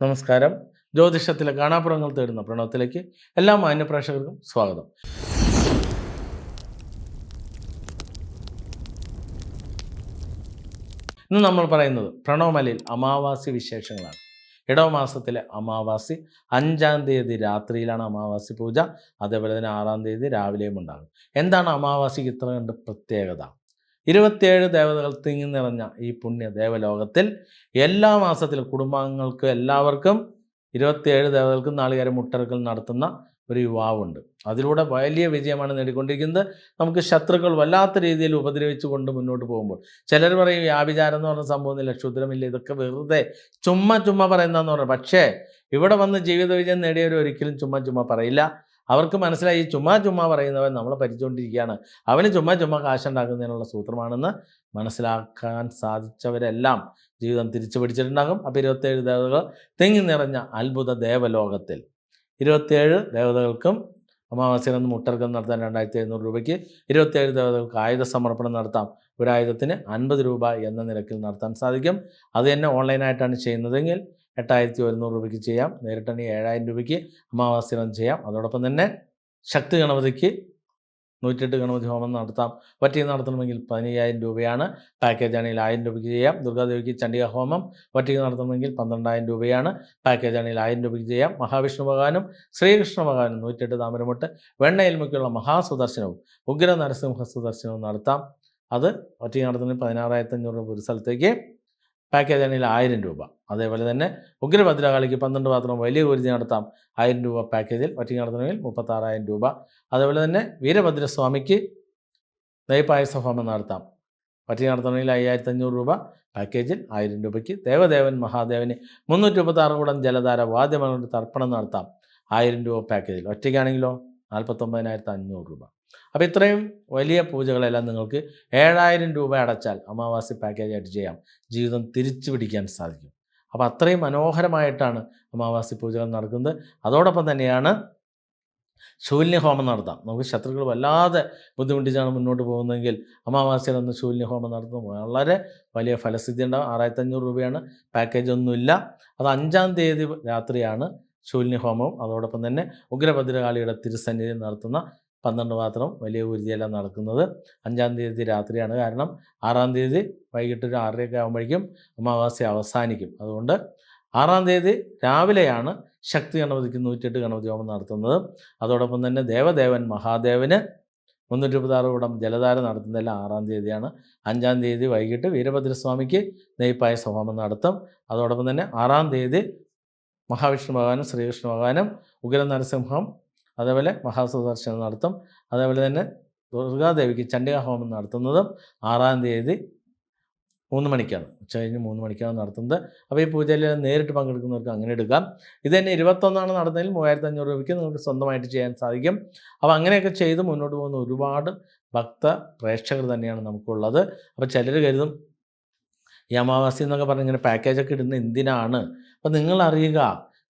നമസ്കാരം. ജ്യോതിഷത്തിലെ കാണാപ്പുറങ്ങൾ തേടുന്ന പ്രണവത്തിലേക്ക് എല്ലാ മാന്യപ്രേക്ഷകർക്കും സ്വാഗതം. ഇന്ന് നമ്മൾ പറയുന്നത് പ്രണവമലയിൽ അമാവാസി വിശേഷങ്ങളാണ്. ഇടവമാസത്തിലെ അമാവാസി അഞ്ചാം തീയതി രാത്രിയിലാണ് അമാവാസി പൂജ. അതേപോലെ തന്നെ ആറാം തീയതി രാവിലെയും ഉണ്ടാകും. എന്താണ് അമാവാസിക്ക് ഇത്ര കണ്ട് പ്രത്യേകത? ഇരുപത്തിയേഴ് ദേവതകൾ തിങ്ങി നിറഞ്ഞ ഈ പുണ്യ ദേവലോകത്തിൽ എല്ലാ മാസത്തിലും കുടുംബാംഗങ്ങൾക്ക് എല്ലാവർക്കും ഇരുപത്തിയേഴ് ദേവതകൾക്കും നാളികേരം മുട്ടറുകൾ നടത്തുന്ന ഒരു യുവാവുണ്ട്. അതിലൂടെ വലിയ വിജയമാണ് നേടിക്കൊണ്ടിരിക്കുന്നത്. നമുക്ക് ശത്രുക്കൾ വല്ലാത്ത രീതിയിൽ ഉപദ്രവിച്ചു കൊണ്ട് മുന്നോട്ട് പോകുമ്പോൾ. ചിലർ പറയും വ്യാഭിചാരം എന്ന് പറഞ്ഞ സംഭവമില്ല ലക്ഷുദ്രമില്ല ഇതൊക്കെ വെറുതെ ചുമ്മാ ചുമ്മാ പറയുന്നതെന്ന് പറഞ്ഞു. പക്ഷേ ഇവിടെ വന്ന് ജീവിത വിജയം നേടിയവർ ഒരിക്കലും ചുമ്മാ ചുമ്മാ പറയില്ല. അവർക്ക് മനസ്സിലായി ചുമ്മാ ചുമ്മാ പറയുന്നവൻ നമ്മളെ ഭരിച്ചുകൊണ്ടിരിക്കുകയാണ് അവന് ചുമ്മാ ചുമ്മാ കാശുണ്ടാക്കുന്നതിനുള്ള സൂത്രമാണെന്ന് മനസ്സിലാക്കാൻ സാധിച്ചവരെല്ലാം ജീവിതം തിരിച്ചു പിടിച്ചിട്ടുണ്ടാകും. അപ്പോൾ ഇരുപത്തേഴ് ദേവതകൾ തെങ്ങി നിറഞ്ഞ അത്ഭുത ദേവലോകത്തിൽ. ഇരുപത്തേഴ് ദേവതകൾക്കും അമാവാസ്യനന്ന് മുട്ടർക്കം നടത്താൻ രണ്ടായിരത്തി എഴുന്നൂറ് രൂപയ്ക്ക് ഇരുപത്തേഴ് ദേവതകൾക്ക് ആയുധ സമർപ്പണം നടത്താം. ഒരായുധത്തിന് അൻപത് രൂപ എന്ന നിരക്കിൽ നടത്താൻ സാധിക്കും. അത് തന്നെ ഓൺലൈനായിട്ടാണ് ചെയ്യുന്നതെങ്കിൽ എട്ടായിരത്തി ഒരുന്നൂറ് രൂപയ്ക്ക് ചെയ്യാം. നേരിട്ടാണെങ്കിൽ ഏഴായിരം രൂപയ്ക്ക് അമാവാസ്യനം ചെയ്യാം. അതോടൊപ്പം തന്നെ ശക്തി ഗണപതിക്ക് നൂറ്റെട്ട് ഗണപതി ഹോമം നടത്താം. ഒറ്റയിൽ നടത്തണമെങ്കിൽ പതിനയ്യായിരം രൂപയാണ്. പാക്കേജ് ആണെങ്കിൽ ആയിരം രൂപയ്ക്ക് ചെയ്യാം. ദുർഗാദേവിക്ക് ചണ്ഡിക ഹോമം ഒറ്റയ്ക്ക് നടത്തണമെങ്കിൽ പന്ത്രണ്ടായിരം രൂപയാണ്. പാക്കേജ് ആണെങ്കിൽ ആയിരം രൂപയ്ക്ക് ചെയ്യാം. മഹാവിഷ്ണു ഭഗവാനും ശ്രീകൃഷ്ണ ഭഗവാനും നൂറ്റെട്ട് താമരമുട്ട് വെണ്ണയിൽ മുക്കിയുള്ള മഹാസുദർശനവും ഉഗ്ര നരസിംഹ സുദർശനവും നടത്താം. അത് ഒറ്റയ്ക്ക് നടത്തുന്നതിന് പതിനാറായിരത്തി അഞ്ഞൂറ് രൂപ ഒരു സ്ഥലത്തേക്ക് പാക്കേജ് ആണെങ്കിൽ ആയിരം രൂപ. അതേപോലെ തന്നെ ഉഗ്രഭദ്രകാളിക്ക് പന്ത്രണ്ട് പാത്രം വലിയ കുരുതി നടത്താം ആയിരം രൂപ പാക്കേജിൽ ഒറ്റയ്ക്ക് നടത്തണമെങ്കിൽ മുപ്പത്താറായിരം രൂപ. അതേപോലെ തന്നെ വീരഭദ്രസ്വാമിക്ക് നെയ്പായസ ഹോമം നടത്താം ഒറ്റയ്ക്ക് നടത്തണമെങ്കിൽ അയ്യായിരത്തി അഞ്ഞൂറ് രൂപ പാക്കേജിൽ ആയിരം രൂപയ്ക്ക്. ദേവദേവൻ മഹാദേവന് മുന്നൂറ്റി മുപ്പത്താറ് കൂടം ജലധാര വാദ്യമങ്ങളുടെ തർപ്പണം നടത്താം ആയിരം രൂപ പാക്കേജിൽ ഒറ്റയ്ക്കാണെങ്കിലോ നാൽപ്പത്തൊമ്പതിനായിരത്തി അഞ്ഞൂറ് രൂപ. അപ്പോൾ ഇത്രയും വലിയ പൂജകളെല്ലാം നിങ്ങൾക്ക് ഏഴായിരം രൂപ അടച്ചാൽ അമാവാസി പാക്കേജായിട്ട് ചെയ്യാം. ജീവിതം തിരിച്ചു പിടിക്കാൻ സാധിക്കും. അപ്പോൾ അത്രയും മനോഹരമായിട്ടാണ് അമാവാസി പൂജകൾ നടക്കുന്നത്. അതോടൊപ്പം തന്നെയാണ് ശൂന്യഹോമം നടത്താം. നമുക്ക് ശത്രുക്കൾ വല്ലാതെ ബുദ്ധിമുട്ടിച്ചാണ് മുന്നോട്ട് പോകുന്നതെങ്കിൽ അമാവാസിയിൽ ഒന്ന് ശൂന്യഹോമം നടത്തുന്നത് വളരെ വലിയ ഫലസ്ഥിതി ഉണ്ടാകും ആറായിരത്തി അഞ്ഞൂറ് രൂപയാണ് പാക്കേജ് ഒന്നുമില്ല. അത് അഞ്ചാം തീയതി രാത്രിയാണ് ശൂന്യഹോമവും. അതോടൊപ്പം തന്നെ ഉഗ്രഭദ്രകാളിയുടെ തിരുസന്നിധി നടത്തുന്ന പന്ത്രണ്ട് മാത്രം വലിയ ഊർജയെല്ലാം നടക്കുന്നത്. അഞ്ചാം തീയതി രാത്രിയാണ്. കാരണം ആറാം തീയതി വൈകിട്ട് ഒരു ആറരയൊക്കെ ആകുമ്പോഴേക്കും അമാവാസ്യ അവസാനിക്കും. അതുകൊണ്ട് ആറാം തീയതി രാവിലെയാണ് ശക്തി ഗണപതിക്ക് നൂറ്റെട്ട് ഗണപതി ഹോമം നടത്തുന്നത്. അതോടൊപ്പം തന്നെ ദേവദേവൻ മഹാദേവന് മുന്നൂറ്റി മുപ്പത്താറ് കൂടം ജലധാര നടത്തുന്നതെല്ലാം ആറാം തീയതിയാണ്. അഞ്ചാം തീയതി വൈകിട്ട് വീരഭദ്രസ്വാമിക്ക് നെയ്പായസ ഹോമം നടത്തും. അതോടൊപ്പം തന്നെ ആറാം തീയതി മഹാവിഷ്ണു ഭഗവാനും ശ്രീകൃഷ്ണ ഭഗവാനും ഉഗ്ര നരസിംഹം അതേപോലെ മഹാസുദർശനം നടത്തും. അതേപോലെ തന്നെ ദുർഗാദേവിക്ക് ചണ്ഡിക ഹോമം നടത്തുന്നതും ആറാം തീയതി മൂന്ന് മണിക്കാണ്. ഉച്ച കഴിഞ്ഞ് മൂന്ന് മണിക്കാണ് നടത്തുന്നത്. അപ്പോൾ ഈ പൂജയിൽ നേരിട്ട് പങ്കെടുക്കുന്നവർക്ക് അങ്ങനെ എടുക്കാം. ഇത് തന്നെ ഇരുപത്തൊന്നാണ് നടന്നതിൽ മൂവായിരത്തി അഞ്ഞൂറ് രൂപയ്ക്ക് നിങ്ങൾക്ക് സ്വന്തമായിട്ട് ചെയ്യാൻ സാധിക്കും. അപ്പോൾ അങ്ങനെയൊക്കെ ചെയ്ത് മുന്നോട്ട് പോകുന്ന ഒരുപാട് ഭക്ത പ്രേക്ഷകർ തന്നെയാണ് നമുക്കുള്ളത്. അപ്പോൾ ചിലർ കരുതും ഈ അമാവാസി എന്നൊക്കെ പറഞ്ഞ് ഇങ്ങനെ പാക്കേജൊക്കെ ഇടുന്ന എന്തിനാണ്? അപ്പോൾ നിങ്ങൾ അറിയുക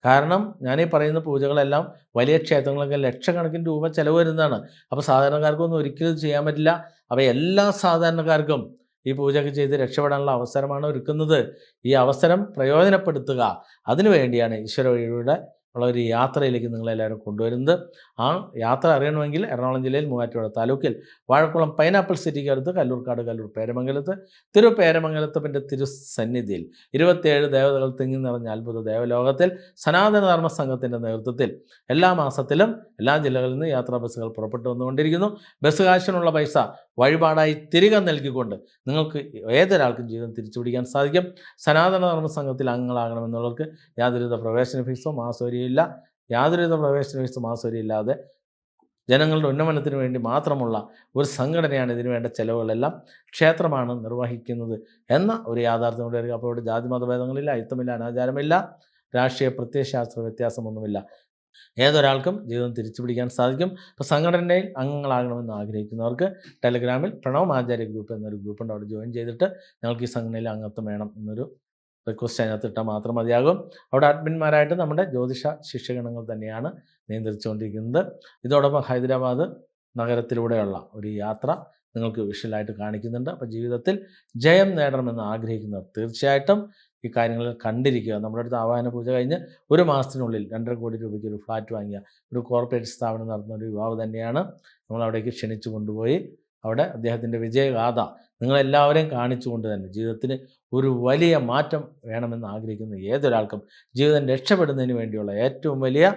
കാരണം ഞാനീ പറയുന്ന പൂജകളെല്ലാം വലിയ ക്ഷേത്രങ്ങളൊക്കെ ലക്ഷക്കണക്കിന് രൂപ ചിലവ് വരുന്നതാണ്. അപ്പോൾ സാധാരണക്കാർക്കൊന്നും ഒരിക്കലും ചെയ്യാൻ പറ്റില്ല. അപ്പോൾ എല്ലാ സാധാരണക്കാർക്കും ഈ പൂജയൊക്കെ ചെയ്ത് രക്ഷപ്പെടാനുള്ള അവസരമാണ് ഒരുക്കുന്നത്. ഈ അവസരം പ്രയോജനപ്പെടുത്തുക. അതിനു വേണ്ടിയാണ് ഈശ്വര വഴിയുടെ ഉള്ള ഒരു യാത്രയിലേക്ക് നിങ്ങളെല്ലാവരും കൊണ്ടുവരുന്നത്. ആ യാത്ര അറിയണമെങ്കിൽ എറണാകുളം ജില്ലയിൽ മൂവാറ്റുപുഴ താലൂക്കിൽ വാഴക്കുളം പൈനാപ്പിൾ സിറ്റിക്ക് അടുത്ത് കല്ലൂർക്കാട് കല്ലൂർ പേരമംഗലത്ത് തിരു പേരമംഗലത്തപ്പന്റെ തിരുസന്നിധിയിൽ ഇരുപത്തിയേഴ് ദേവതകൾ തിങ്ങി നിറഞ്ഞ അത്ഭുത ദേവലോകത്തിൽ സനാതനധർമ്മ സംഘത്തിന്റെ നേതൃത്വത്തിൽ എല്ലാ മാസത്തിലും എല്ലാ ജില്ലകളിൽ നിന്ന് യാത്രാ ബസ്സുകൾ പുറപ്പെട്ടു വന്നുകൊണ്ടിരിക്കുന്നു. ബസ് കാശിനുള്ള പൈസ വഴിപാടായി തിരികെ നൽകിക്കൊണ്ട് നിങ്ങൾക്ക് ഏതൊരാൾക്കും ജീവിതം തിരിച്ചുപിടിക്കാൻ സാധിക്കും. സനാതനധർമ്മ സംഘത്തിൽ അംഗങ്ങളാകണമെന്നുള്ളവർക്ക് യാതൊരുവിധ പ്രവേശന ഫീസോ മാസവരിയില്ല യാതൊരുവിധ പ്രവേശന ഫീസോ ഇല്ലാതെ ജനങ്ങളുടെ ഉന്നമനത്തിന് വേണ്ടി മാത്രമുള്ള ഒരു സംഘടനയാണ് ഇതിനു വേണ്ട ചെലവുകളെല്ലാം ക്ഷേത്രമാണ് നിർവഹിക്കുന്നത് എന്ന ഒരു യാഥാർത്ഥ്യം കൂടി വരിക. അപ്പോൾ ഇവിടെ ജാതി മതഭേദങ്ങളില്ല അയുത്തമില്ല അനാചാരമില്ല രാഷ്ട്രീയ പ്രത്യയശാസ്ത്ര വ്യത്യാസമൊന്നുമില്ല. ഏതൊരാൾക്കും ജീവിതം തിരിച്ചു പിടിക്കാൻ സാധിക്കും. ഇപ്പോൾ സംഘടനയിൽ അംഗങ്ങളാകണമെന്ന് ആഗ്രഹിക്കുന്നവർക്ക് ടെലഗ്രാമിൽ പ്രണവ് ആചാര്യ ഗ്രൂപ്പ് എന്നൊരു ഗ്രൂപ്പുണ്ട്. അവിടെ ജോയിൻ ചെയ്തിട്ട് ഞങ്ങൾക്ക് ഈ സംഘടനയിൽ അംഗത്വം വേണം എന്നൊരു റിക്വസ്റ്റ് അതിനകത്ത് ഇട്ടാൽ മാത്രം മതിയാകും. അവിടെ അഡ്മിന്മാരായിട്ട് നമ്മുടെ ജ്യോതിഷ ശിക്ഷഗണങ്ങൾ തന്നെയാണ് നിയന്ത്രിച്ചുകൊണ്ടിരിക്കുന്നത്. ഇതോടൊപ്പം ഹൈദരാബാദ് നഗരത്തിലൂടെയുള്ള ഒരു യാത്ര നിങ്ങൾക്ക് വിഷ്വലായിട്ട് കാണിക്കുന്നുണ്ട്. അപ്പോൾ ജീവിതത്തിൽ ജയം നേടണമെന്ന് ആഗ്രഹിക്കുന്നവർ തീർച്ചയായിട്ടും ഈ കാര്യങ്ങൾ കണ്ടിരിക്കുക. നമ്മുടെ അടുത്ത് ആവാഹന പൂജ കഴിഞ്ഞ് ഒരു മാസത്തിനുള്ളിൽ രണ്ടര കോടി രൂപയ്ക്ക് ഒരു ഫ്ലാറ്റ് വാങ്ങിയ ഒരു കോർപ്പറേറ്റ് സ്ഥാപനം നടത്തുന്ന ഒരു യുവാവ് തന്നെയാണ് നമ്മൾ അവിടേക്ക് ക്ഷണിച്ചു കൊണ്ടുപോയി. അവിടെ അദ്ദേഹത്തിന്റെ വിജയഗാഥ നിങ്ങളെല്ലാവരെയും കാണിച്ചുകൊണ്ട് തന്നെ ജീവിതത്തിന് ഒരു വലിയ മാറ്റം വേണമെന്ന് ആഗ്രഹിക്കുന്ന ഏതൊരാൾക്കും ജീവിതം രക്ഷപ്പെടുന്നതിന് വേണ്ടിയുള്ള ഏറ്റവും വലിയ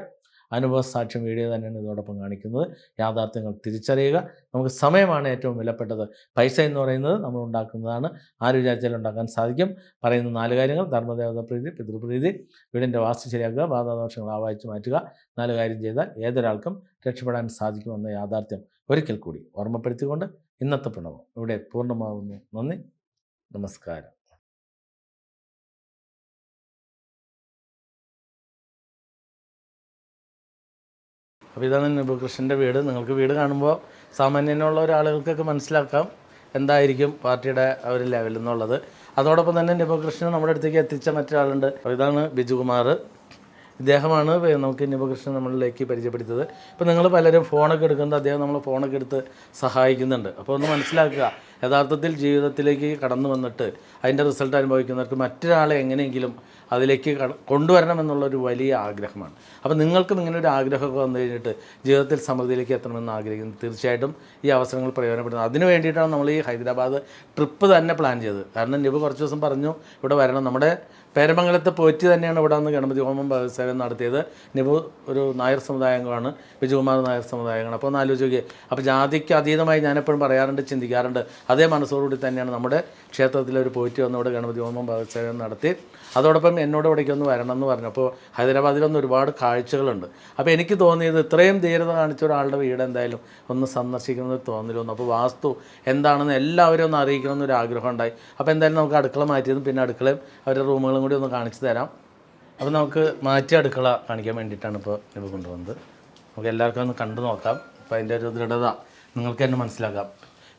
അനുഭവസാക്ഷ്യം വീഡിയോ തന്നെയാണ് ഇതോടൊപ്പം കാണിക്കുന്നത്. യാഥാർത്ഥ്യങ്ങൾ തിരിച്ചറിയുക. നമുക്ക് സമയമാണ് ഏറ്റവും വിലപ്പെട്ടത്. പൈസ എന്ന് പറയുന്നത് നമ്മൾ ഉണ്ടാക്കുന്നതാണ്. ആര് വിചാരിച്ചാലും ഉണ്ടാക്കാൻ സാധിക്കും. പറയുന്ന നാല് കാര്യങ്ങൾ. ധർമ്മദേവത പ്രീതി പിതൃപ്രീതി വീടിന്റെ വാസ്തു ശരിയാക്കുക ബാധാദോഷങ്ങൾ ആവാഹിച്ച് മാറ്റുക നാല് കാര്യം ചെയ്താൽ ഏതൊരാൾക്കും രക്ഷപ്പെടാൻ സാധിക്കുമെന്ന യാഥാർത്ഥ്യം ഒരിക്കൽ കൂടി ഓർമ്മപ്പെടുത്തിക്കൊണ്ട് ഇന്നത്തെ പ്രണവം ഇവിടെ പൂർണമാകുന്നു നന്ദി. നമസ്കാരം. അപ്പോൾ ഇതാണ് നബുകൃഷ്ണന്റെ വീട്. നിങ്ങൾക്ക് വീട് കാണുമ്പോൾ സാമാന്യനുള്ള ഒരാളുകൾക്കൊക്കെ മനസ്സിലാക്കാം എന്തായിരിക്കും പാർട്ടിയുടെ ഒരു ലെവൽ എന്നുള്ളത്. അതോടൊപ്പം തന്നെ നിബകൃഷ്ണൻ നമ്മുടെ അടുത്തേക്ക് എത്തിച്ച മറ്റൊരാളുണ്ട്. അപ്പോൾ ഇതാണ് ബിജുകുമാർ. ഇദ്ദേഹമാണ് നമുക്ക് നിബകൃഷ്ണൻ നമ്മളിലേക്ക് പരിചയപ്പെടുത്തിയത്. ഇപ്പോൾ നിങ്ങൾ പലരും ഫോണൊക്കെ എടുക്കുന്നത് അദ്ദേഹം നമ്മൾ ഫോണൊക്കെ എടുത്ത് സഹായിക്കുന്നുണ്ട്. അപ്പോൾ ഒന്ന് മനസ്സിലാക്കുക യഥാർത്ഥത്തിൽ ജീവിതത്തിലേക്ക് കടന്നു വന്നിട്ട് അതിന്റെ റിസൾട്ട് അനുഭവിക്കുന്നവർക്ക് മറ്റൊരാളെ എങ്ങനെയെങ്കിലും അതിലേക്ക് കൊണ്ടുവരണമെന്നുള്ളൊരു വലിയ ആഗ്രഹമാണ്. അപ്പോൾ നിങ്ങൾക്കും ഇങ്ങനെ ഒരു ആഗ്രഹമൊക്കെ വന്നു കഴിഞ്ഞിട്ട് ജീവിതത്തിൽ സമൃദ്ധിയിലേക്ക് എത്തണമെന്ന് ആഗ്രഹിക്കുന്നു. തീർച്ചയായിട്ടും ഈ അവസരങ്ങൾ പ്രയോജനപ്പെടുന്നത് അതിന് വേണ്ടിയിട്ടാണ് നമ്മൾ ഈ ഹൈദരാബാദ് ട്രിപ്പ് തന്നെ പ്ലാൻ ചെയ്തത്. കാരണം നിബ് കുറച്ച് ദിവസം പറഞ്ഞു ഇവിടെ വരണം. നമ്മുടെ പേരമംഗലത്തെ പോറ്റി തന്നെയാണ് ഇവിടെ നിന്ന് ഗണപതി ഹോമം സേവനം നടത്തിയത്. നിബു ഒരു നായർ സമുദായമാണ് വിജയകുമാർ നായർ സമുദായമാണ് അപ്പോൾ ഒന്ന് ആലോചിക്കുക അപ്പോൾ ജാതിക്ക് അതീതമായി ഞാനെപ്പോഴും പറയാറുണ്ട് ചിന്തിക്കാറുണ്ട്. അതേ മനസ്സോടുകൂടി തന്നെയാണ് നമ്മുടെ ക്ഷേത്രത്തിലെ ഒരു പോറ്റി വന്ന് ഗണപതി ഹോമം സേവനം നടത്തി. അതോടൊപ്പം എന്നോട് ഇവിടേക്ക് ഒന്ന് വരണം എന്ന് പറഞ്ഞു. അപ്പോൾ ഹൈദരാബാദിലൊന്നും ഒരുപാട് കാഴ്ചകളുണ്ട്. അപ്പോൾ എനിക്ക് തോന്നിയത് ഇത്രയും ധീരത കാണിച്ച ഒരാളുടെ വീട് എന്തായാലും ഒന്ന് സന്ദർശിക്കണമെന്ന് തോന്നിലൊന്നു അപ്പോൾ വാസ്തു എന്താണെന്ന് എല്ലാവരും ഒന്ന് അറിയിക്കണമെന്ന് ഒരു ആഗ്രഹം ഉണ്ടായി. അപ്പോൾ എന്തായാലും നമുക്ക് അടുക്കള മാറ്റിയതും പിന്നെ അടുക്കളയും അവരുടെ റൂമുകളും കൂടി ഒന്ന് കാണിച്ചു തരാം. അപ്പോൾ നമുക്ക് മാറ്റി അടുക്കള കാണിക്കാൻ വേണ്ടിയിട്ടാണ് ഇപ്പോൾ ഇപ്പോൾ കൊണ്ടുവന്നത്. നമുക്ക് എല്ലാവർക്കും ഒന്ന് കണ്ടു നോക്കാം. അപ്പോൾ അതിന്റെ ഒരു ദൃഢത നിങ്ങൾക്ക് തന്നെ മനസ്സിലാക്കാം.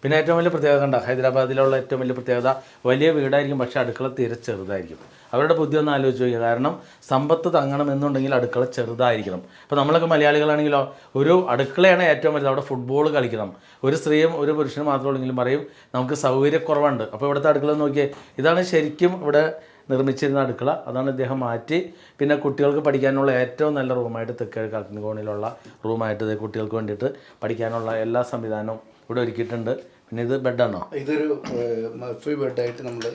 പിന്നെ ഏറ്റവും വലിയ പ്രത്യേകത കണ്ട? ഹൈദരാബാദിലുള്ള ഏറ്റവും വലിയ പ്രത്യേകത വലിയ വീടായിരിക്കും പക്ഷേ അടുക്കള തീരെ ചെറുതായിരിക്കും. അവരുടെ ബുദ്ധി ഒന്ന് ആലോചിച്ച് നോക്കുക കാരണം സമ്പത്ത് തങ്ങണം എന്നുണ്ടെങ്കിൽ അടുക്കള ചെറുതായിരിക്കണം. അപ്പോൾ നമ്മളൊക്കെ മലയാളികളാണെങ്കിലോ ഒരു അടുക്കളയാണ് ഏറ്റവും വലുത്. അവിടെ ഫുട്ബോൾ കളിക്കണം. ഒരു സ്ത്രീയും ഒരു പുരുഷനും മാത്രമുള്ളെങ്കിലും പറയും നമുക്ക് സൗകര്യക്കുറവുണ്ട്. അപ്പോൾ ഇവിടുത്തെ അടുക്കള നോക്കിയേ ഇതാണ് ശരിക്കും ഇവിടെ നിർമ്മിച്ചിരുന്ന അടുക്കള. അതാണ് ഇദ്ദേഹം മാറ്റി. പിന്നെ കുട്ടികൾക്ക് പഠിക്കാനുള്ള ഏറ്റവും നല്ല റൂമായിട്ട് തെക്കിഴക്ക് അഗ്നികോണിലുള്ള റൂമായിട്ട് കുട്ടികൾക്ക് വേണ്ടിയിട്ട് പഠിക്കാനുള്ള എല്ലാ സംവിധാനവും ഇവിടെ ഒരുക്കിയിട്ടുണ്ട്. പിന്നെ ഇത് ബെഡാണോ ഇതൊരു ബെഡായിട്ട് നമ്മൾ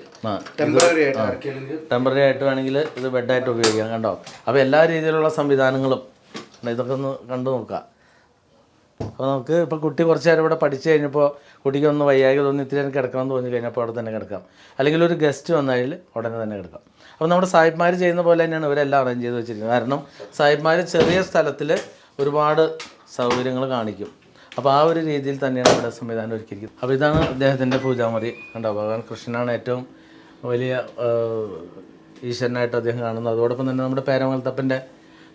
ടെമ്പററി ആയിട്ട് ടെമ്പററി ആയിട്ട് വേണമെങ്കിൽ ഇത് ബെഡായിട്ട് ഉപയോഗിക്കാം കണ്ടോ? അപ്പോൾ എല്ലാ രീതിയിലുള്ള സംവിധാനങ്ങളും. ഇതൊക്കെ ഒന്ന് കണ്ടു നോക്കാം. അപ്പോൾ നമുക്ക് ഇപ്പോൾ കുട്ടി കുറച്ച് നേരം ഇവിടെ പഠിച്ചു കഴിഞ്ഞപ്പോൾ കുട്ടിക്ക് ഒന്ന് വയ്യായ്ക തോന്നി ഇത്തിരി നേരം കിടക്കണം എന്ന് തോന്നി കഴിഞ്ഞപ്പോൾ അവിടെ തന്നെ കിടക്കാം. അല്ലെങ്കിൽ ഒരു ഗസ്റ്റ് വന്നാൽ ഉടനെ തന്നെ കിടക്കാം. അപ്പോൾ നമ്മുടെ സാഹിബ്മാർ ചെയ്യുന്ന പോലെ തന്നെയാണ് ഇവരെല്ലാം അറേഞ്ച് ചെയ്ത് വെച്ചിരിക്കുന്നത്. കാരണം സാഹിബ്മാർ ചെറിയ സ്ഥലത്തിൽ ഒരുപാട് സൗകര്യങ്ങൾ കാണിക്കും. അപ്പോൾ ആ ഒരു രീതിയിൽ തന്നെയാണ് ഇവിടെ സംവിധാനം ഒരുക്കിയിരിക്കുന്നത്. അപ്പോൾ ഇതാണ് അദ്ദേഹത്തിന്റെ പൂജാമുറി കണ്ടോ? ഭഗവാൻ കൃഷ്ണനാണ് ഏറ്റവും വലിയ ഈശ്വരനായിട്ട് അദ്ദേഹം കാണുന്നത്. അതോടൊപ്പം തന്നെ നമ്മുടെ പേരമംഗലത്തപ്പന്റെ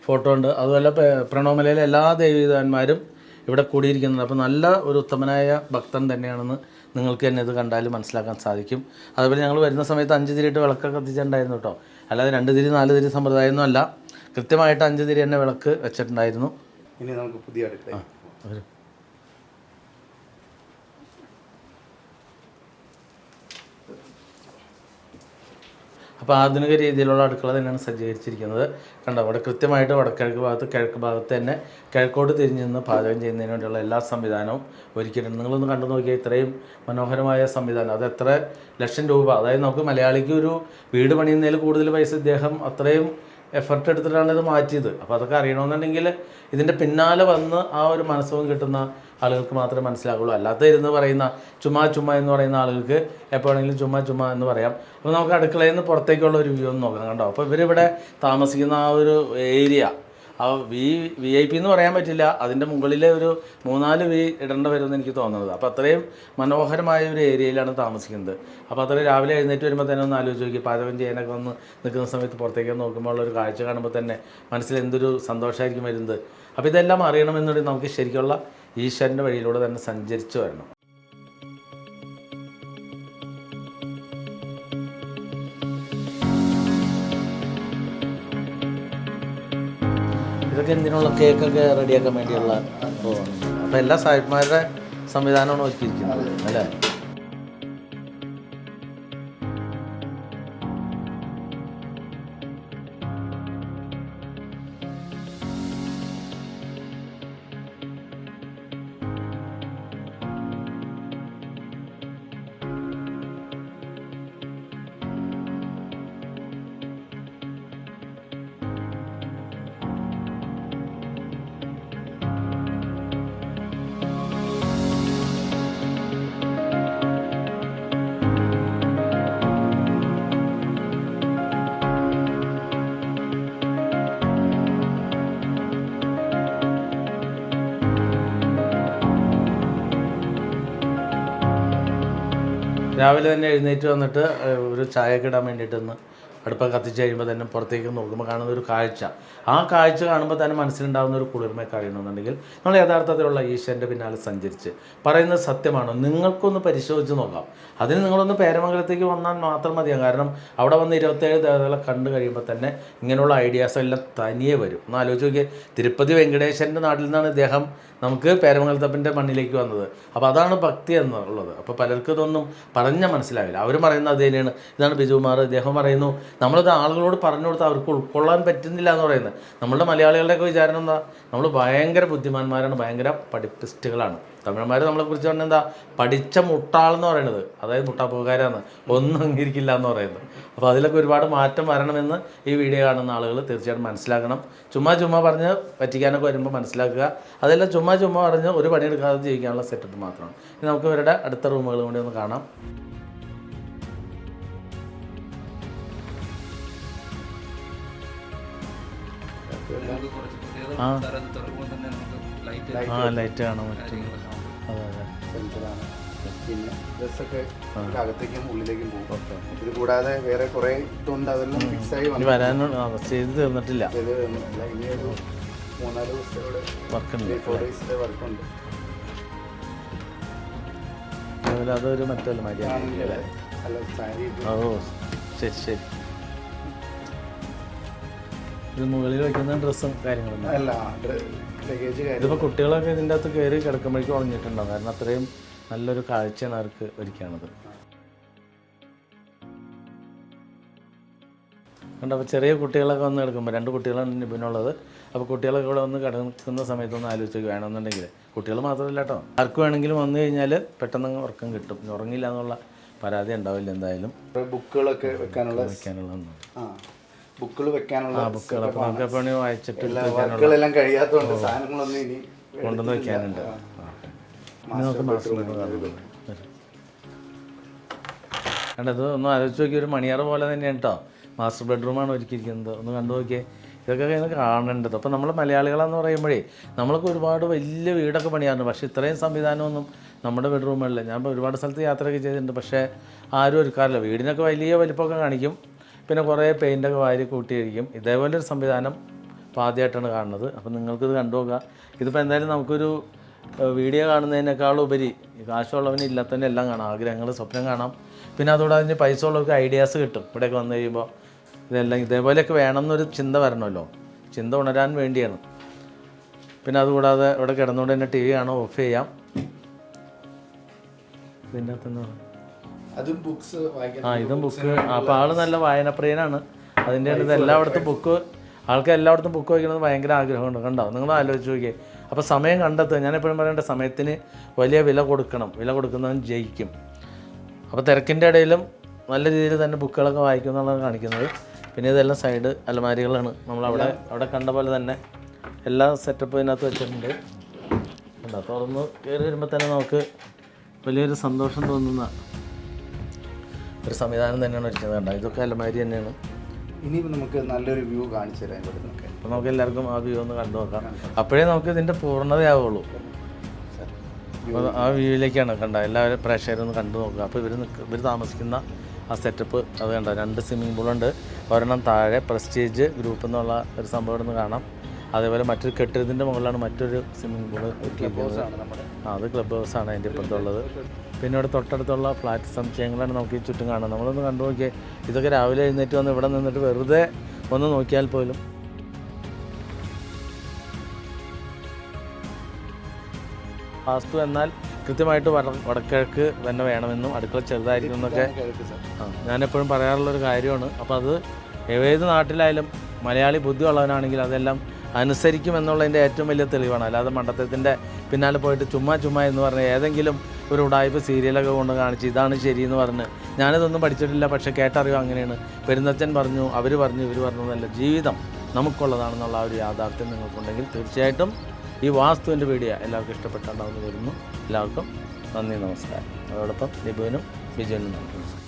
ഫോട്ടോ ഉണ്ട്. അതുപോലെ പ്രണോമലയിലെ എല്ലാ ദേവീതന്മാരും ഇവിടെ കൂടിയിരിക്കുന്നുണ്ട്. അപ്പോൾ നല്ല ഒരു ഉത്തമനായ ഭക്തൻ തന്നെയാണെന്ന് നിങ്ങൾക്ക് തന്നെ ഇത് കണ്ടാൽ മനസ്സിലാക്കാൻ സാധിക്കും. അതുപോലെ ഞങ്ങൾ വരുന്ന സമയത്ത് അഞ്ച് തിരിയിട്ട് വിളക്കൊക്കെ കത്തിച്ചിട്ടുണ്ടായിരുന്നു കേട്ടോ. അല്ലാതെ രണ്ട് തിരി നാല് തിരി സമ്പ്രദായമൊന്നും അല്ല കൃത്യമായിട്ട് അഞ്ച് തിരി തന്നെ വിളക്ക് വെച്ചിട്ടുണ്ടായിരുന്നു. ഇനി നമുക്ക് പുതിയ അടുക്കള അപ്പോൾ ആധുനിക രീതിയിലുള്ള അടുക്കള തന്നെയാണ് സജ്ജീകരിച്ചിരിക്കുന്നത്. കണ്ടോ അവിടെ കൃത്യമായിട്ട് വടക്കിഴക്ക് ഭാഗത്ത് കിഴക്ക് ഭാഗത്ത് തന്നെ കിഴക്കോട്ട് തിരിഞ്ഞ് നിന്ന് പാചകം ചെയ്യുന്നതിന് വേണ്ടിയുള്ള എല്ലാ സംവിധാനവും ഒരുക്കിയിട്ടുണ്ട്. നിങ്ങളൊന്ന് കണ്ടു നോക്കിയാൽ ഇത്രയും മനോഹരമായ സംവിധാനം. അത് എത്ര ലക്ഷം രൂപ? അതായത് നമുക്ക് മലയാളിക്ക് ഒരു വീട് പണിയുന്നതിൽ കൂടുതൽ പൈസ ഇദ്ദേഹം അത്രയും എഫർട്ട് എടുത്തിട്ടാണ് ഇത് മാറ്റിയത്. അപ്പോൾ അതൊക്കെ അറിയണമെന്നുണ്ടെങ്കിൽ ഇതിന്റെ പിന്നാലെ വന്ന് ആ ഒരു മനസ്സുഖം കിട്ടുന്ന ആളുകൾക്ക് മാത്രമേ മനസ്സിലാകുള്ളൂ അല്ലാത്ത ഇരുന്ന് പറയുന്ന ചുമ്മാ ചുമ്മാ എന്ന് പറയുന്ന ആളുകൾക്ക് എപ്പോഴെങ്കിലും ചുമ്മാ ചുമ്മാ എന്ന് പറയാം. അപ്പോൾ നമുക്ക് അടുക്കളയിൽ നിന്ന് പുറത്തേക്കുള്ള ഒരു വ്യൂ ഒന്ന് നോക്കാം കണ്ടോ? അപ്പോൾ ഇവരിവിടെ താമസിക്കുന്ന ആ ഒരു ഏരിയ ആ വി വി ഐ പി എന്ന് പറയാൻ പറ്റില്ല. അതിന്റെ മുകളിലെ ഒരു മൂന്നാൽ വി ഇടേണ്ട വരുമെന്ന് എനിക്ക് തോന്നുന്നത്. അപ്പോൾ അത്രയും മനോഹരമായ ഒരു ഏരിയയിലാണ് താമസിക്കുന്നത്. അപ്പോൾ അത്രയും രാവിലെ എഴുന്നേറ്റ് വരുമ്പോൾ തന്നെ ഒന്ന് ആലോചിച്ച് നോക്കി. പാചകം ചെയ്യാനൊക്കെ ഒന്ന് നിൽക്കുന്ന സമയത്ത് പുറത്തേക്ക് നോക്കുമ്പോൾ ഉള്ള ഒരു കാഴ്ച കാണുമ്പോൾ തന്നെ മനസ്സിൽ എന്തൊരു സന്തോഷമായിരിക്കും വരുന്നത്. അപ്പോൾ ഇതെല്ലാം അറിയണമെന്നുണ്ടെങ്കിൽ നമുക്ക് ശരിക്കുള്ള ഈശ്വരന്റെ വഴിയിലൂടെ തന്നെ സഞ്ചരിച്ചു വരണം. ഇതൊക്കെ എന്തിനുള്ള കേക്കൊക്കെ റെഡിയാക്കാൻ വേണ്ടിയുള്ള അപ്പോൾ എല്ലാ സാഹിബ്മാരുടെ സംവിധാനമാണ് ഒരുക്കിയിരിക്കുന്നത് അല്ലേ? രാവിലെ തന്നെ എഴുന്നേറ്റ് വന്നിട്ട് ഒരു ചായയൊക്കെ ഇടാൻ വേണ്ടിയിട്ടൊന്ന് അടുപ്പം കത്തിച്ച് കഴിയുമ്പോൾ തന്നെ പുറത്തേക്ക് നോക്കുമ്പോൾ കാണുന്ന ഒരു കാഴ്ച. ആ കാഴ്ച കാണുമ്പോൾ തന്നെ മനസ്സിലുണ്ടാകുന്ന ഒരു കുളിർമയൊക്കെ അറിയണമെന്നുണ്ടെങ്കിൽ നമ്മൾ യഥാർത്ഥത്തിലുള്ള ഈശ്വരന്റെ പിന്നാലെ സഞ്ചരിച്ച് പറയുന്നത് സത്യമാണോ. നിങ്ങൾക്കൊന്ന് പരിശോധിച്ച് നോക്കാം. അതിന് നിങ്ങളൊന്ന് പേരമംഗലത്തേക്ക് വന്നാൽ മാത്രം മതിയാകും കാരണം അവിടെ വന്ന് ഇരുപത്തേഴ് ദേവതകളെ കണ്ടു കഴിയുമ്പോൾ തന്നെ ഇങ്ങനെയുള്ള ഐഡിയാസ് എല്ലാം തനിയെ വരും. ഒന്ന് ആലോചിച്ച് നോക്കിയാൽ തിരുപ്പതി വെങ്കടേശ്വരന്റെ നാട്ടിൽ നിന്നാണ് ഇദ്ദേഹം നമുക്ക് പേരമംഗലത്തപ്പന്റെ മണ്ണിലേക്ക് വന്നത്. അപ്പോൾ അതാണ് ഭക്തി എന്നുള്ളത്. അപ്പോൾ പലർക്കും ഇതൊന്നും പറഞ്ഞാൽ മനസ്സിലാവില്ല. അവർ പറയുന്നത് അത് ഇതാണ് ബിജുകുമാർ. ഇദ്ദേഹം പറയുന്നു നമ്മളിത് ആളുകളോട് പറഞ്ഞു കൊടുത്താൽ അവർക്ക് ഉൾക്കൊള്ളാൻ പറ്റുന്നില്ല എന്ന് പറയുന്നത്. നമ്മളുടെ മലയാളികളുടെയൊക്കെ വിചാരം എന്താ? നമ്മൾ ഭയങ്കര ബുദ്ധിമാന്മാരാണ് ഭയങ്കര പഠിപ്പിസ്റ്റുകളാണ്. തമിഴന്മാർ നമ്മളെ കുറിച്ച് പറഞ്ഞാൽ എന്താ? പഠിച്ച മുട്ടാളെന്ന് പറയുന്നത്. അതായത് മുട്ടാപ്പുകാരാണ് ഒന്നും അംഗീകരിക്കില്ല എന്ന് പറയുന്നത്. അപ്പോൾ അതിലൊക്കെ ഒരുപാട് മാറ്റം വരണമെന്ന് ഈ വീഡിയോ കാണുന്ന ആളുകൾ തീർച്ചയായിട്ടും മനസ്സിലാക്കണം. ചുമ്മാ ചുമ്മാ പറഞ്ഞ് പറ്റിക്കാനൊക്കെ വരുമ്പോൾ മനസ്സിലാക്കുക. അതെല്ലാം ചുമ്മാ ചുമ്മാ പറഞ്ഞ് ഒരു പണിയെടുക്കാതെ ജീവിക്കാനുള്ള സെറ്റപ്പ് മാത്രമാണ്. നമുക്ക് ഇവരുടെ അടുത്ത റൂമുകൾ കൂടി ഒന്ന് കാണാം. നമുക്ക് കുറച്ച് പ്രത്യേകത സാർ അത് തുറക്കുമ്പോൾ തന്നെ നമുക്ക് ലൈറ്റ് ആ ലൈറ്റ് ആണ് മറ്റേ അതെ അതെ. സെൻസറാണ് പിന്നെ ഡ്രസ്സൊക്കെ അകത്തേക്കും ഉള്ളിലേക്കും പോകും. ഇത് കൂടാതെ വേറെ കുറേ ഇതുണ്ട്. അതെല്ലാം ഫിക്സ് ആയി ഇനി വന്നു വരാനുള്ള ആ, ചെയ്ത് തീർന്നിട്ടില്ല. ഇത് ഇല്ല, ഇനി ഒരു മൂന്നാൽ ദിവസത്തെ വർക്കുണ്ട്. Three four ഡേയ്സിന്റെ വർക്കുണ്ട്. അതുപോലെ അതൊരു മറ്റൊരു മര്യാദ അല്ലേ അല്ല സാരി ഓ ശരി ശരി. ഇത് മുകളിൽ വെക്കുന്ന ഡ്രസ്സും കാര്യങ്ങളും അല്ല ലഗേജ് ഇതിപ്പോൾ കുട്ടികളൊക്കെ ഇതിന്റെ അകത്ത് കയറി കിടക്കുമ്പോഴേക്കും ഉറങ്ങിയിട്ടുണ്ടാവും. കാരണം അത്രയും നല്ലൊരു കാഴ്ചയാണ് അവർക്ക് ഒരുക്കാണത് കണ്ടോ അപ്പോൾ ചെറിയ കുട്ടികളൊക്കെ വന്ന് കിടക്കുമ്പോൾ രണ്ട് കുട്ടികളാണ് നിബിനുള്ളത്. അപ്പോൾ കുട്ടികളൊക്കെ ഇവിടെ വന്ന് കിടക്കുന്ന സമയത്തൊന്ന് ആലോചിച്ച് വേണമെന്നുണ്ടെങ്കിൽ കുട്ടികൾ മാത്രമല്ല കേട്ടോ. ആർക്ക് വേണമെങ്കിലും വന്നു കഴിഞ്ഞാൽ പെട്ടെന്ന് ഉറക്കം കിട്ടും. ഉറങ്ങില്ല എന്നുള്ള പരാതി ഉണ്ടാവില്ല എന്തായാലും. ബുക്കുകളൊക്കെ വെക്കാനുള്ള വെക്കാനുള്ള ബുക്കുകൾ വെക്കാനുള്ള ബുക്കുകൾ. അപ്പോൾ നമുക്ക് എപ്പോഴും വായിച്ചിട്ട് വർക്കുകളെല്ലാം കഴിയാത്തതുകൊണ്ട് സാധനങ്ങളൊന്നും ഇനി കൊണ്ടുവന്ന് വെക്കാനുണ്ട്. ആ. മാസ്റ്റർ ബെഡ്റൂം കാണാം വരും. കണ്ടോ ഇത് ഒന്ന് ആലോചിച്ച് നോക്കി ഒരു മണിയറ പോലെ തന്നെയാണ് കേട്ടോ മാസ്റ്റർ ബെഡ്റൂമാണ് ഒരുക്കിയിരിക്കുന്നത്. ഒന്ന് കണ്ടു നോക്കിയേ. ഇതൊക്കെ ഇങ്ങനെ കാണേണ്ടത് അപ്പോൾ നമ്മൾ മലയാളികളെന്ന് പറയുമ്പോഴേ നമ്മൾക്ക് ഒരുപാട് വലിയ വീടൊക്കെ പണിയാറുണ്ട്. പക്ഷേ ഇത്രയും സംവിധാനമൊന്നും നമ്മുടെ ബെഡ്റൂമുകളിൽ ഞാൻ ഇപ്പോൾ ഒരുപാട് സ്ഥലത്ത് യാത്രയൊക്കെ ചെയ്തിട്ടുണ്ട്. പക്ഷേ ആരും ഒരുക്കാറില്ല. വീടിനൊക്കെ വലിയ വലിപ്പമൊക്കെ കാണിക്കും. പിന്നെ കുറേ പെയിന്റൊക്കെ വാരി കൂട്ടിയിരിക്കും. ഇതേപോലെ ഒരു സംവിധാനം ഇപ്പോൾ ആദ്യമായിട്ടാണ് കാണുന്നത്. അപ്പം നിങ്ങൾക്കിത് കണ്ടു നോക്കുക ഇതിപ്പോൾ എന്തായാലും നമുക്കൊരു വീഡിയോ കാണുന്നതിനേക്കാൾ ഉപരി കാശുള്ളവന് ഇല്ലാത്തതിന് എല്ലാം കാണാം. ആഗ്രഹങ്ങൾ സ്വപ്നം കാണാം. പിന്നെ അതുകൂടെ അതിന് പൈസ ഉള്ളവർക്ക് ഐഡിയാസ് കിട്ടും. ഇവിടെയൊക്കെ വന്നു കഴിയുമ്പോൾ ഇതെല്ലാം ഇതേപോലെയൊക്കെ വേണം എന്നൊരു ചിന്ത വരണമല്ലോ. ചിന്ത ഉണരാൻ വേണ്ടിയാണ്. പിന്നെ അതുകൂടാതെ ഇവിടെ കിടന്നുകൊണ്ട് തന്നെ ടി വി കാണാം ഓഫ് ചെയ്യാം. ഇതിന്റെ അകത്തുനിന്ന് അതും ബുക്സ് വായിക്കാൻ ആ ഇതും ബുക്ക് അപ്പോൾ ആൾ നല്ല വായനപ്രിയനാണ്. അതിന്റെ ഇത് എല്ലായിടത്തും ബുക്ക് ആൾക്ക് എല്ലായിടത്തും ബുക്ക് വായിക്കണമെന്ന് ഭയങ്കര ആഗ്രഹമുണ്ട്. കണ്ടോ? നിങ്ങൾ ആലോചിച്ച് നോക്കിയേ. അപ്പോൾ സമയം കണ്ടെത്തുക. ഞാൻ എപ്പോഴും പറയേണ്ട സമയത്തിന് വലിയ വില കൊടുക്കണം. വില കൊടുക്കുന്നവൻ ജയിക്കും. അപ്പോൾ തിരക്കിന്റെ ഇടയിലും നല്ല രീതിയിൽ തന്നെ ബുക്കുകളൊക്കെ വായിക്കും എന്നുള്ളതാണ് കാണിക്കുന്നത്. പിന്നെ ഇതെല്ലാം സൈഡ് അലമാരികളാണ്. നമ്മൾ അവിടെ അവിടെ കണ്ട പോലെ തന്നെ എല്ലാ സെറ്റപ്പും ഇതിനകത്ത് വെച്ചിട്ടുണ്ട്. കണ്ടോ? തുറന്ന് കയറി വരുമ്പോൾ തന്നെ നമുക്ക് വലിയൊരു സന്തോഷം തോന്നുന്ന ഒരു സംവിധാനം തന്നെയാണ് ഒരുക്കുന്നത് കണ്ടത് ഇതൊക്കെ അലമാരി തന്നെയാണ്. ഇനി നമുക്ക് നല്ലൊരു വ്യൂ കാണിച്ചു തരാം ഇവിടെ നിന്നൊക്കെ അപ്പോൾ നമുക്ക് എല്ലാവർക്കും ആ വ്യൂ ഒന്ന് കണ്ടു നോക്കാം. അപ്പോഴേ നമുക്ക് ഇതിന്റെ പൂർണതയാവുള്ളൂ. അപ്പോൾ ആ വ്യൂവിലേക്കാണ് കണ്ട? എല്ലാവരും പ്രേക്ഷകരും ഒന്ന് കണ്ടു നോക്കുക. അപ്പോൾ ഇവർ നിൽക്ക ഇവർ താമസിക്കുന്ന ആ സെറ്റപ്പ് അത് കണ്ട? രണ്ട് സ്വിമ്മിംഗ് പൂളുണ്ട് ഒരെണ്ണം താഴെ പ്രസ്റ്റീജ് ഗ്രൂപ്പ് എന്നുള്ള ഒരു സംഭവം ഇവിടെ നിന്ന് കാണാം. അതേപോലെ മറ്റൊരു കെട്ടിടത്തിന്റെ മുകളിലാണ് മറ്റൊരു സ്വിമ്മിംഗ് ആണ് നമ്മുടെ. ആ അത് ക്ലബ് ഹൗസാണ് അതിന്റെ ഇപ്പുറത്തുള്ളത്. പിന്നെ ഇവിടെ തൊട്ടടുത്തുള്ള ഫ്ലാറ്റ് സമുച്ചയങ്ങളാണ് നമുക്ക് ഈ ചുറ്റും കാണാം. നമ്മളൊന്ന് കണ്ടു നോക്കിയേ ഇതൊക്കെ രാവിലെ എഴുന്നേറ്റ് വന്ന് ഇവിടെ നിന്നിട്ട് വെറുതെ ഒന്ന് നോക്കിയാൽ പോലും. വാസ്തു എന്നാൽ കൃത്യമായിട്ട് വട വടക്കിഴക്ക് തന്നെ വേണമെന്നും അടുക്കള ചെറുതായിരിക്കും എന്നൊക്കെ ഞാനെപ്പോഴും പറയാറുള്ളൊരു കാര്യമാണ്. അപ്പോൾ അത് ഏത് നാട്ടിലായാലും മലയാളി ബുദ്ധിയുള്ളവനാണെങ്കിൽ അതെല്ലാം അനുസരിക്കും എന്നുള്ളതിന്റെ ഏറ്റവും വലിയ തെളിവാണ്. അല്ലാതെ മണ്ടത്തത്തിന്റെ പിന്നാലെ പോയിട്ട് ചുമ്മാ ചുമ്മാ എന്ന് പറഞ്ഞ് ഏതെങ്കിലും ഒരു ഉടായ്പ സീരിയലൊക്കെ കൊണ്ട് കാണിച്ച് ഇതാണ് ശരിയെന്ന് പറഞ്ഞ് ഞാനിതൊന്നും പഠിച്ചിട്ടില്ല പക്ഷേ കേട്ടറിയോ അങ്ങനെയാണ്. പെരുന്നച്ചൻ പറഞ്ഞു അവർ പറഞ്ഞു ഇവർ പറഞ്ഞതല്ല ജീവിതം നമുക്കുള്ളതാണെന്നുള്ള ആ ഒരു യാഥാർത്ഥ്യം നിങ്ങൾക്കുണ്ടെങ്കിൽ തീർച്ചയായിട്ടും ഈ വാസ്തുവിന്റെ വീഡിയോ എല്ലാവർക്കും ഇഷ്ടപ്പെട്ടുണ്ടാവുമെന്ന് വരുന്നു. എല്ലാവർക്കും നന്ദി നമസ്കാരം. അതോടൊപ്പം ലിബുവിനും ബിജുവിനും നന്ദി. നമസ്കാരം